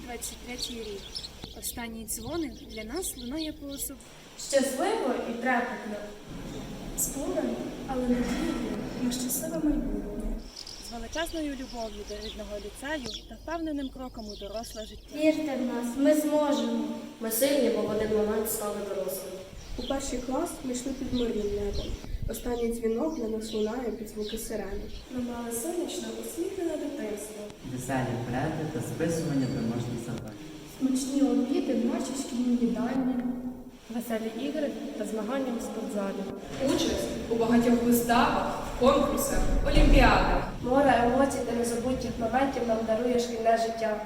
2023 рік. Останній дзвоник для нас лунає посуд. Щасливо і трепетно. Болем, але надією на щасливе майбутнє. З величезною любов'ю до рідного ліцею та впевненим кроком у доросле життя. Вірте в нас, ми зможемо. Ми сильні, бо в один момент стали дорослими. У перший клас ми йшли під мирним небом. Останній дзвінок для нас лунає під звуки сирени. Ми мали сонячне усміхнене дитинство. веселі коляди та списування домашніх завдань. Смачні обіди в нашій їдальні. Веселі ігри та змагання в спортзалі. Участь у багатьох виставах, конкурсах, олімпіадах. Море емоцій та незабутніх моментів нам дарує шкільне життя.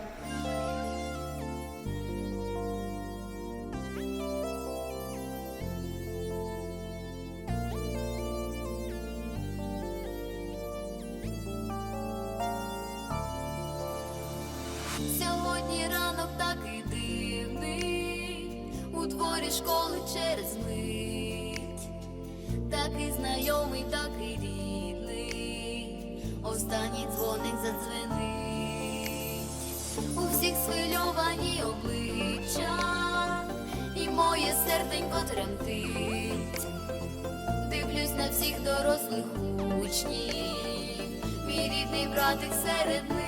Сьогодні ранок такий дивний, у дворі школи через мить, такий знайомий, такий рідний, останній дзвоник задзвенить, у всіх схвильовані обличчя, і моє серденько тремтить, дивлюсь на всіх дорослих учнів, мій рідний братик серед них.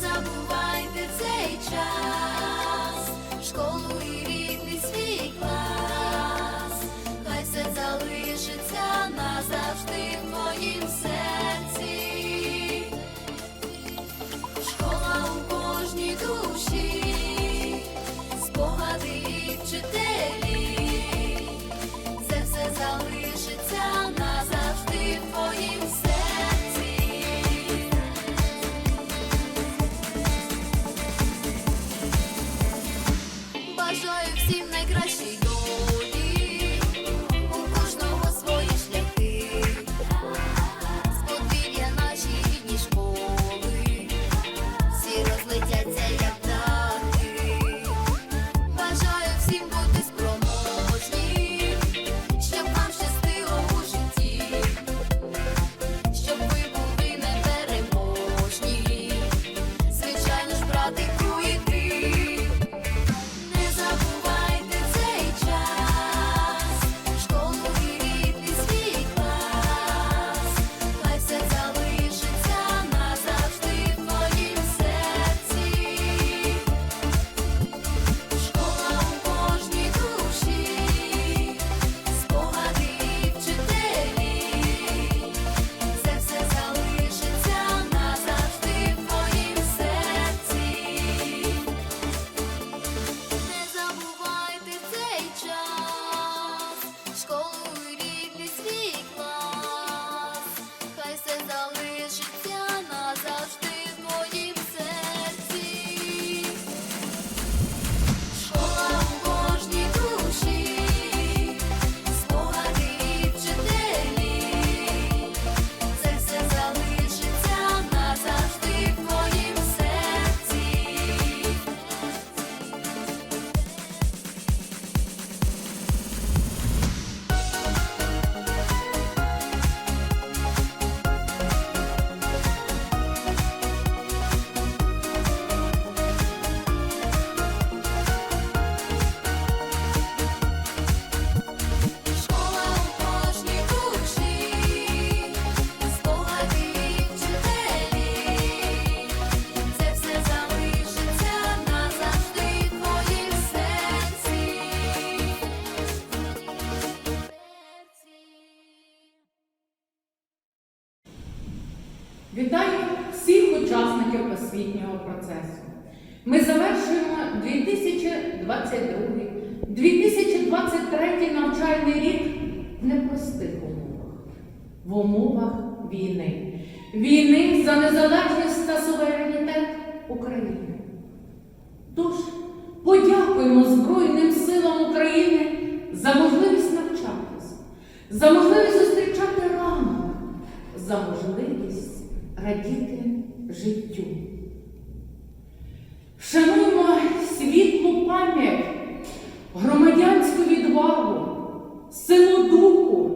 Забувайте цей час, школу і всім найкращої долі, всіх учасників освітнього процесу. Ми завершуємо 2022-2023 навчальний рік в непростих умовах, в умовах війни, війни за незалежність та суверенітет України. Тож подякуємо Збройним силам України за можливість навчатись, за можливість зустрічати ранок, за можливість радіти життю. Шануємо світлу пам'ять, громадянську відвагу, силу духу,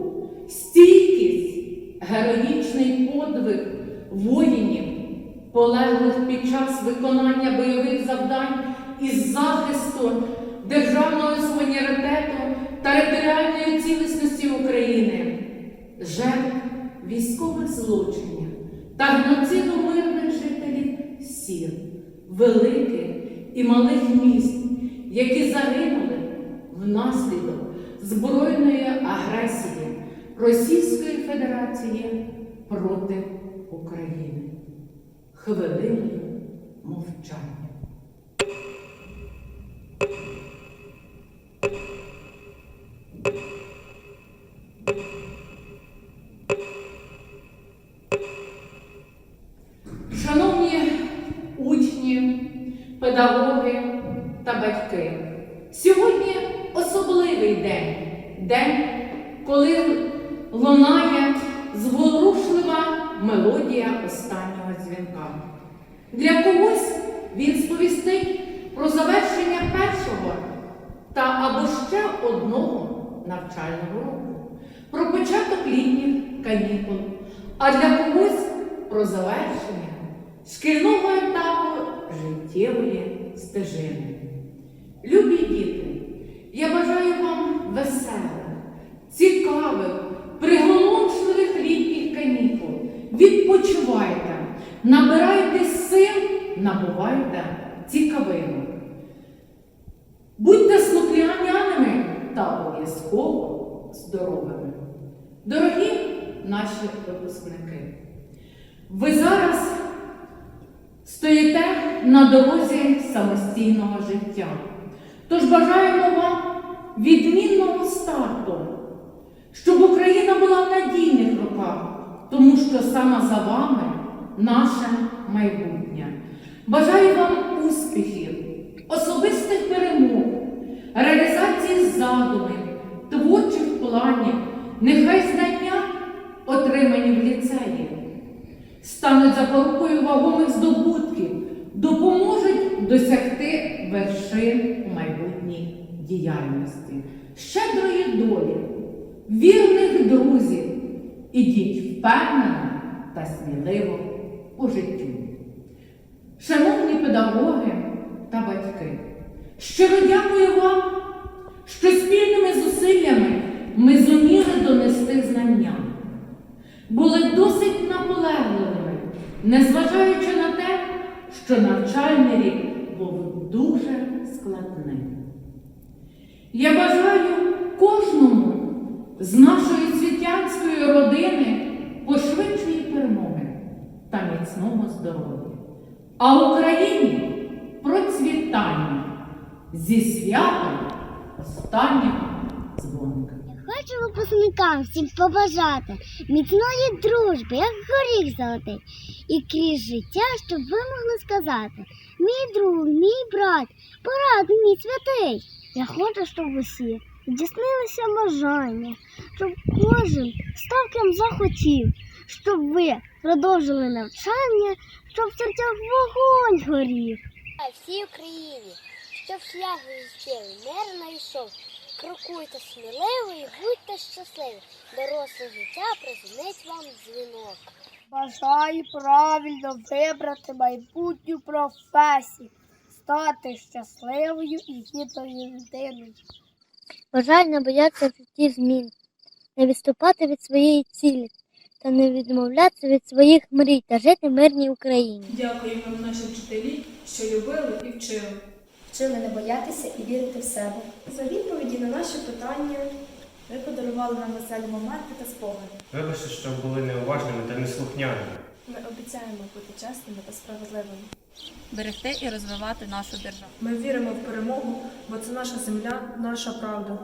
стійкість, героїчний подвиг воїнів, полеглих під час виконання бойових завдань із захисту державного суверенітету та територіальної цілісності України, жертв військових злочинів та геноциду мирних жителів сіл, великих і малих міст, які загинули внаслідок збройної агресії Російської Федерації проти України. Хвилиною мовчання. Учні, педагоги та батьки, сьогодні особливий день, день, коли лунає зворушлива мелодія останнього дзвінка. Для когось він сповістить про завершення першого та або ще одного навчального року, про початок літніх канікул, а для когось про завершення шкільного етапу життєвої стежини. Любі діти, я бажаю вам веселих, цікавих, приголомшливих літніх канікул. Відпочивайте, набирайте сил, набувайте цікавинок. Будьте слухняними та обов'язково здоровими. Дорогі наші випускники, ви зараз стоїте на дорозі самостійного життя. Тож бажаємо вам відмінного старту, щоб Україна була в надійних руках, тому що саме за вами наше майбутнє. Бажаю вам успіхів, особистих перемог, реалізації задумів, творчих планів, нехай знання, отримані в ліцеї, стануть запорукою вагомих здобутків, досягти вершин у майбутній діяльності, щедрої долі, вірних друзів. Ідіть впевнено та сміливо по життю. Шановні педагоги та батьки, щиро дякую вам, що спільними зусиллями ми зуміли донести знання, були досить наполегливими, незважаючи на те, що навчальний рік дуже складним. Я бажаю кожному з нашої світянської родини пошвидшої перемоги та міцного здоров'я. А Україні процвітання зі святом останнього дзвоника. Хочу випускникам всім побажати міцної дружби, як горіх золотий, і крізь життя, щоб ви могли сказати мій друг, мій брат, порад мій святий. Я хочу, щоб усі здійснилися бажання, щоб кожен став ким захотів, щоб ви продовжили навчання, щоб в серцях вогонь горів. Всій Україні, щоб шлях життєвий мирно йшов. Крокуйте сміливо і будьте щасливі. Доросле життя призвонить вам дзвінок. Бажаю правильно вибрати майбутню професію, стати щасливою і гідною людиною. Бажаю не боятися в житті змін, не відступати від своєї цілі та не відмовлятися від своїх мрій та жити в мирній Україні. Дякуємо вам, наші вчителі, що любили і вчили. Вчили не боятися і вірити в себе. За відповіді на наші питання ви подарували нам веселі моменти та спогади. Вибачте, що були неуважними та неслухняними. Ми обіцяємо бути чесними та справедливими. Берегти і розвивати нашу державу. Ми віримо в перемогу, бо це наша земля, наша правда.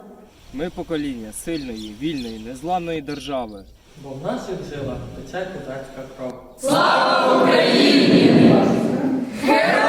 Ми покоління сильної, вільної, незламної держави. Бо в наших жилах тече козацька кров. Слава Україні! Героям